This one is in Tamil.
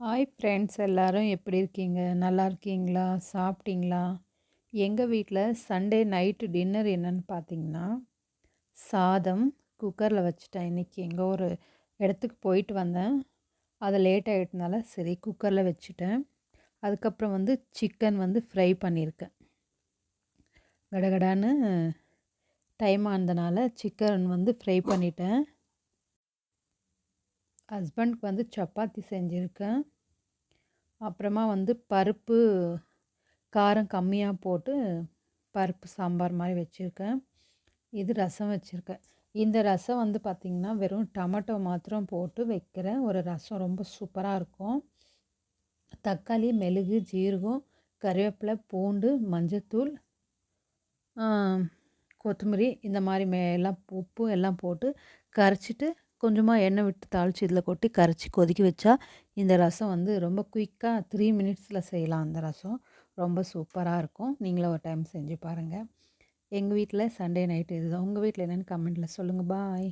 ஹாய் ஃப்ரெண்ட்ஸ் எல்லோரும் எப்படி இருக்கீங்க? நல்லா இருக்கீங்களா? சாப்பிட்டீங்களா? எங்கள் வீட்டில் சண்டே நைட்டு டின்னர் என்னன்னு பார்த்தீங்கன்னா சாதம் குக்கரில் வச்சுட்டேன். இன்றைக்கி எங்கே ஒரு இடத்துக்கு போயிட்டு வந்தேன். அது லேட் ஆகிட்டனால சரி குக்கரில் வச்சுட்டேன். அதுக்கப்புறம் வந்து சிக்கன் வந்து ஃப்ரை பண்ணியிருக்கேன். கடகடான்னு டைம் ஆனதுனால சிக்கன் வந்து ஃப்ரை பண்ணிட்டேன். ஹஸ்பண்ட்க்கு வந்து சப்பாத்தி செஞ்சுருக்கேன். அப்புறமா வந்து பருப்பு காரம் கம்மியாக போட்டு பருப்பு சாம்பார் மாதிரி வச்சுருக்கேன். இது ரசம் வச்சுருக்கேன். இந்த ரசம் வந்து பார்த்திங்கன்னா வெறும் டமாட்டோ மாத்திரம் போட்டு வைக்கிற ஒரு ரசம் ரொம்ப சூப்பராக இருக்கும். தக்காளி மெழுகு ஜீரகம் கருவேப்பிலை பூண்டு மஞ்சத்தூள் கொத்தமல்லி இந்த மாதிரி மே எல்லாம் உப்பு எல்லாம் போட்டு கரைச்சிட்டு கொஞ்சமாக எண்ணெய் விட்டு தாளித்து இதில் கொட்டி கரைச்சி கொதிக்க வச்சா இந்த ரசம் வந்து ரொம்ப குயிக்காக த்ரீ மினிட்ஸில் செய்யலாம் அந்த ரசம். ரொம்ப சூப்பராக இருக்கும். நீங்களும் ஒரு டைம் செஞ்சு பாருங்கள் எங்கள் வீட்டில் சண்டே நைட்டு இதுதான். உங்கள் வீட்டில் என்னென்னு கமெண்ட்டில் சொல்லுங்கள் பாய்